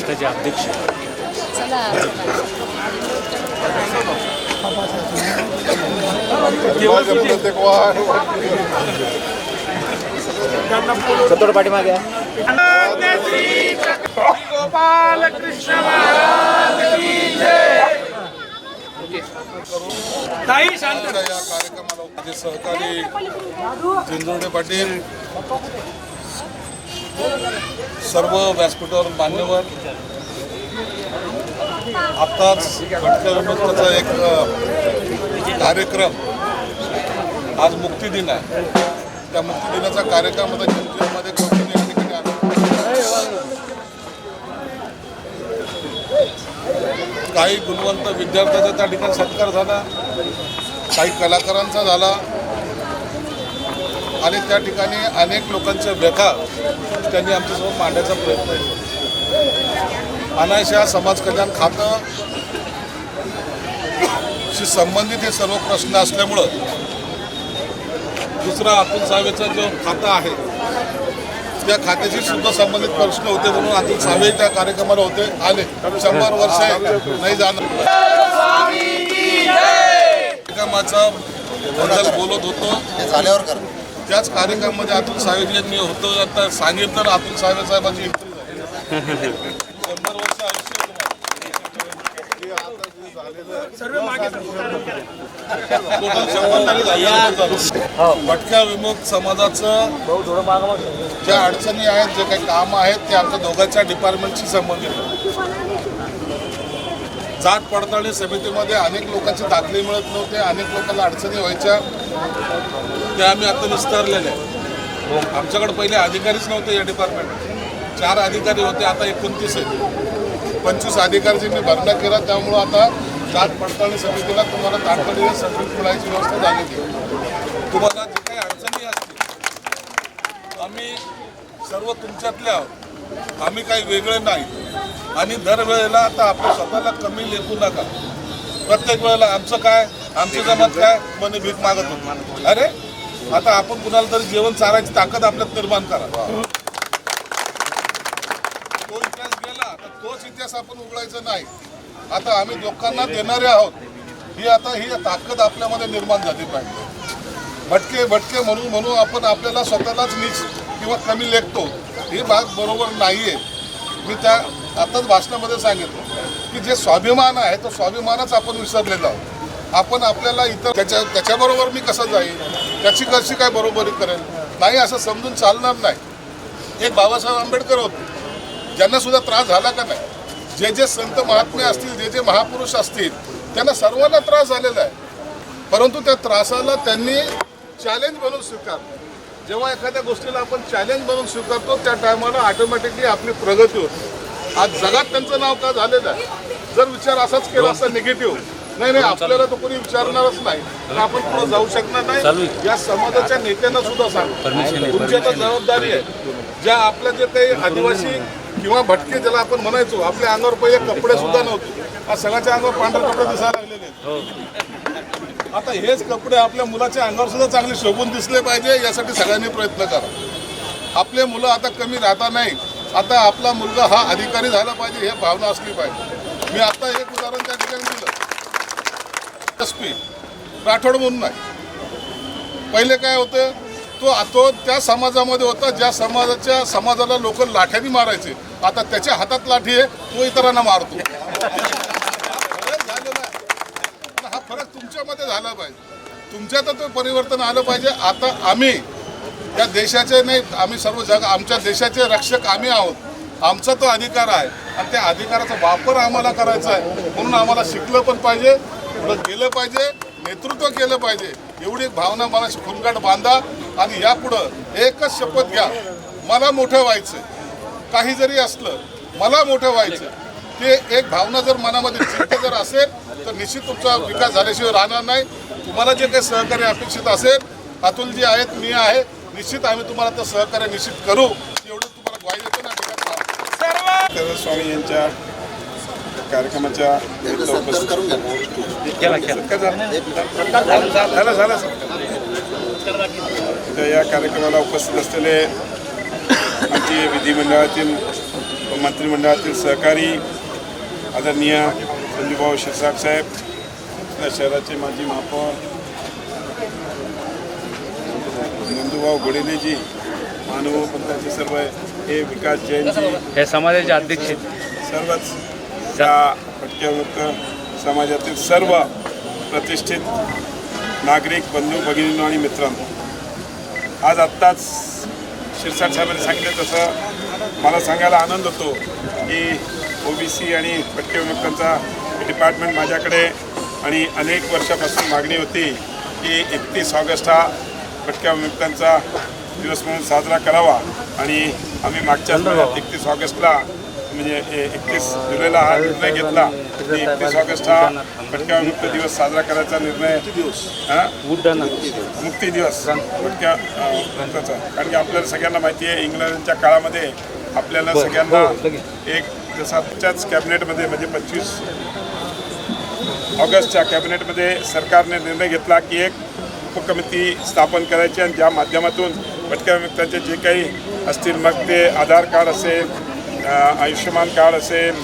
महाराष्ट्राचे अध्यक्ष. थोडं पाठीमागे ताई शांत या कार्यक्रमाला सहकारी जिंजुर्डे पाटील सर्व व्यासपीठावर मान्यवर. आत्ताच भटक्या एक कार्यक्रम आज मुक्तिदिन आहे. त्या मुक्तिदिनाचा कार्यक्रम आता जिंजुर्डमध्ये काही गुणवंत विद्यार्थ्याचा त्या ठिकाणी सत्कार झाला. काही कलाकारांचा झाला. आणि त्या ठिकाणी अनेक लोकांच्या व्यथा त्यांनी आमच्यासमोर मांडण्याचा प्रयत्न केला. अनायशा समाज कल्याण खातं शी संबंधित हे सर्व प्रश्न असल्यामुळं दुसरा अतुल सावेचा जो खातं आहे त्या खात्याशी सुद्धा संबंधित प्रश्न होते म्हणून अतुल सावे त्या कार्यक्रमाला होते आले. शंभर वर्ष नाही जाणार. कार्यक्रमाचा बद्दल बोलत होतो. झाल्यावर कर त्याच कार्यक्रमामध्ये अतुल साहेब मी होतो आता सांगितलं तर अतुल साहेब साहेबांची एंट्री झाली शंभर वर्ष आयुष्य भटक्या विमुक्त समाजाचं ज्या अडचणी आहेत जे काही काम आहेत ते आमच्या दोघांच्या डिपार्टमेंटशी संबंधित आहे. जात पडताळणी समितीमध्ये अनेक लोकांचे दाखले मिळत नव्हते अनेक लोकांना अडचणी व्हायच्या. ते आम्ही आता विस्तारलेले आहे आमच्याकडे पहिले अधिकारीच नव्हते या डिपार्टमेंट चार अधिकारी होते आता एकोणतीस आहेत. पंचवीस अधिकारीची मी भरणा केला त्यामुळं आता जात पडताळणी समितीला तुम्हाला तातडीने सर्विस मिळायची व्यवस्था झालेली आहे. तुम्हाला जे काही अडचणी असतील आम्ही सर्व तुमच्यातल्या आम्ही काही वेगळे नाही. आणि दरवेळेला आता आपल्या स्वतःला कमी लेखू नका. प्रत्येक वेळेला आमचं काय आमची जमात काय म्हणे भीक मागत होती. अरे आता आपण कुणाला तरी जेवण चारायची ताकद आपल्यात निर्माण करा. तो इतिहास गेला तर तोच इतिहास आपण उघडायचा नाही. आता आम्ही लोकांना देणारे आहोत. ही आता ही ताकद आपल्यामध्ये निर्माण झाली पाहिजे. भटके भटके म्हणून म्हणून आपण आपल्याला स्वतःलाच नीच किंवा कमी लेखतो. ही बाब बरोबर नाही आहे मी त्या आताच भाषणामध्ये सांगितलं की जे स्वाभिमान आहे तो स्वाभिमानच आपण विसरलेलो आहोत. आपण आपल्याला इतर त्याच्या त्याच्याबरोबर मी कसं जाईल त्याची कशी काय बरोबरी करेल नाही असं समजून चालणार नाही. एक बाबासाहेब आंबेडकर होते. ज्यांना सुद्धा त्रास झाला का नाही? जे जे संत महात्मे असतील जे जे महापुरुष असतील त्यांना सर्वांना त्रास झालेला आहे. परंतु त्या त्रासाला त्यांनी चॅलेंज बनवून स्वीकारलं. जेव्हा एखाद्या गोष्टीला आपण चॅलेंज बनवून स्वीकारतो त्या टायमाला ऑटोमॅटिकली आपली प्रगती होते. आज जगात त्यांचं नाव का झालेलं आहे? जर विचार असाच केला असता निगेटिव्ह नाही नाही आपल्याला तो कोणी विचारणारच नाही. तर आपण पुढे जाऊ शकणार नाही. या समाजाच्या नेत्यांना सुद्धा सांग. तुमची आता जबाबदारी आहे. ज्या आपल्या जे काही आदिवासी किंवा भटके ज्याला आपण म्हणायचो आपल्या अंगावर पहिले कपडे सुद्धा नव्हते. आज सगळ्याच्या अंगावर पांढरे कपडे दिसायला लागलेले आहेत. आता हेच कपडे आपल्या मुलाच्या अंगावर सुद्धा चांगले शोभून दिसले पाहिजे यासाठी सगळ्यांनी प्रयत्न करा. आपले मुलं आता कमी राहता नाही आता आपला मुलगा हा अधिकारी झाला पाहिजे हे भावना असली पाहिजे. मी आता एक उदाहरण त्या ठिकाणी दिलं. एस पी राठोड म्हणून नाही. पहिले काय होतं तो तो त्या समाजामध्ये होता ज्या समाजाच्या समाजाला लोक लाठ्याने मारायचे. आता त्याच्या हातात लाठी आहे तो इतरांना मारतो. फरक हा फरक तुमच्यामध्ये झाला पाहिजे. तुमच्यात तो परिवर्तन आलं पाहिजे. आता आम्ही या देशाचे नाही आम्ही सर्व जग आमच्या देशाचे रक्षक आम्ही आहोत. आमचा तो अधिकार आहे. आणि त्या अधिकाराचा वापर आम्हाला करायचा आहे. म्हणून आम्हाला शिकलं पण पाहिजे पुढं गेलं पाहिजे नेतृत्व केलं पाहिजे. एवढी भावना मला खुनगाट बांधा आणि यापुढं एकच शपथ घ्या. मला मोठं व्हायचं काही जरी असलं मला मोठं व्हायचं ते एक भावना जर मनामध्ये चित्त जर असेल तर निश्चित तुमचा विकास झाल्याशिवाय राहणार नाही. तुम्हाला जे काही सहकार्य अपेक्षित असेल अतुलजी आहेत मी आहे निश्चित आम्ही तुम्हाला तर सहकार्य निश्चित करू. एवढं तुम्हाला ग्वाही देतो ना स्वामी यांच्या कार्यक्रमाच्या झाला? झाला. या कार्यक्रमाला उपस्थित असलेले आमचे विधिमंडळातील व मंत्रिमंडळातील सहकारी आदरणीय संजूभाऊ शिरसाट साहेब शहराचे माजी महापौर नंदूभाऊ घोडेलेजी महानुभव पंथाचे सर्व हे विकास जैनजी हे समाजाचे अध्यक्ष. सर्वच त्या भटक्यामुक्त समाजातील सर्व प्रतिष्ठित नागरिक बंधू भगिनींनो आणि मित्रांनो आज आत्ताच शिरसाट साहेबांनी सांगितलं तसं मला सांगायला आनंद होतो की ओबीसी आणि भटक्यामुक्तांचा डिपार्टमेंट माझ्याकडे आणि अनेक वर्षापासून मागणी होती की एकतीस ऑगस्ट हा भटक्यामुक्तांचा दिवस म्हणून साजरा करावा. आणि आम्ही मागच्याच महिन्यात एकतीस ऑगस्टला म्हणजे एकतीस जुलैला हा निर्णय घेतला. की एकतीस ऑगस्ट हा भटक्यामुक्त दिवस साजरा करायचा निर्णय दिवस मुक्ती दिवस. भटक्या अं, मुक्ताचा कारण की आपल्याला सगळ्यांना माहिती आहे इंग्लंडच्या काळामध्ये आपल्याला सगळ्यांना एक जसा त्याच्याच कॅबिनेटमध्ये म्हणजे पंचवीस ऑगस्टच्या कॅबिनेटमध्ये सरकारने निर्णय घेतला की एक उपकमिती स्थापन करायची आणि ज्या माध्यमातून भटक्याविमुक्तांचे जे काही असतील मग ते आधार कार्ड असेल आयुष्यमान कार्ड असेल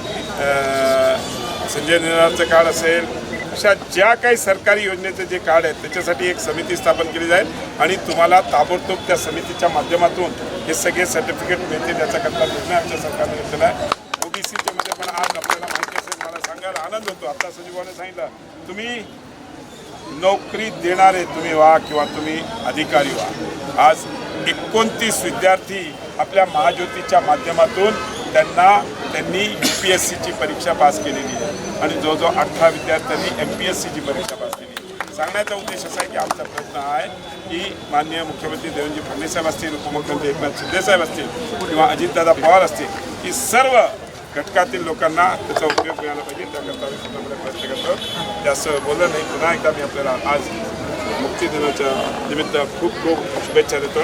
संजय निराचं कार्ड असेल अशा ज्या काही सरकारी योजनेचे जे कार्ड आहेत त्याच्यासाठी एक समिती स्थापन केली जाईल आणि तुम्हाला ताबडतोब त्या समितीच्या माध्यमातून हे सगळे सर्टिफिकेट मिळतील याच्याकरता निर्णय आमच्या सरकारने घेतलेला आहे. ओबीसीच्या मध्ये पण आज आपल्याला माहिती असेल मला सांगायला आनंद होतो. आता संजीवाने सांगितलं तुम्ही नोकरी देणारे तुम्ही व्हा किंवा तुम्ही अधिकारी व्हा. आज एकोणतीस विद्यार्थी आपल्या महाज्योतीच्या माध्यमातून त्यांना त्यांनी यू पी एस सीची परीक्षा पास केलेली आहे. आणि जवळजवळ अठरा विद्यार्थ्यांनी एम पी एस सीची परीक्षा पास केली सांगण्याचा उद्देश असा आहे की आमचा प्रयत्न आहे की माननीय मुख्यमंत्री देवेंद्र फडणवीस साहेब असतील उपमुख्यमंत्री एकनाथ शिंदे साहेब असतील किंवा अजितदादा पवार असतील की सर्व घटकातील लोकांना त्याचा उपयोग मिळाला पाहिजे. त्याकरता आम्ही पूर्णपणे प्रयत्न करतो. जास्त बोललं नाही. पुन्हा एकदा मी आपल्याला आज मुक्ती दिनाच्या निमित्त खूप खूप शुभेच्छा देतो.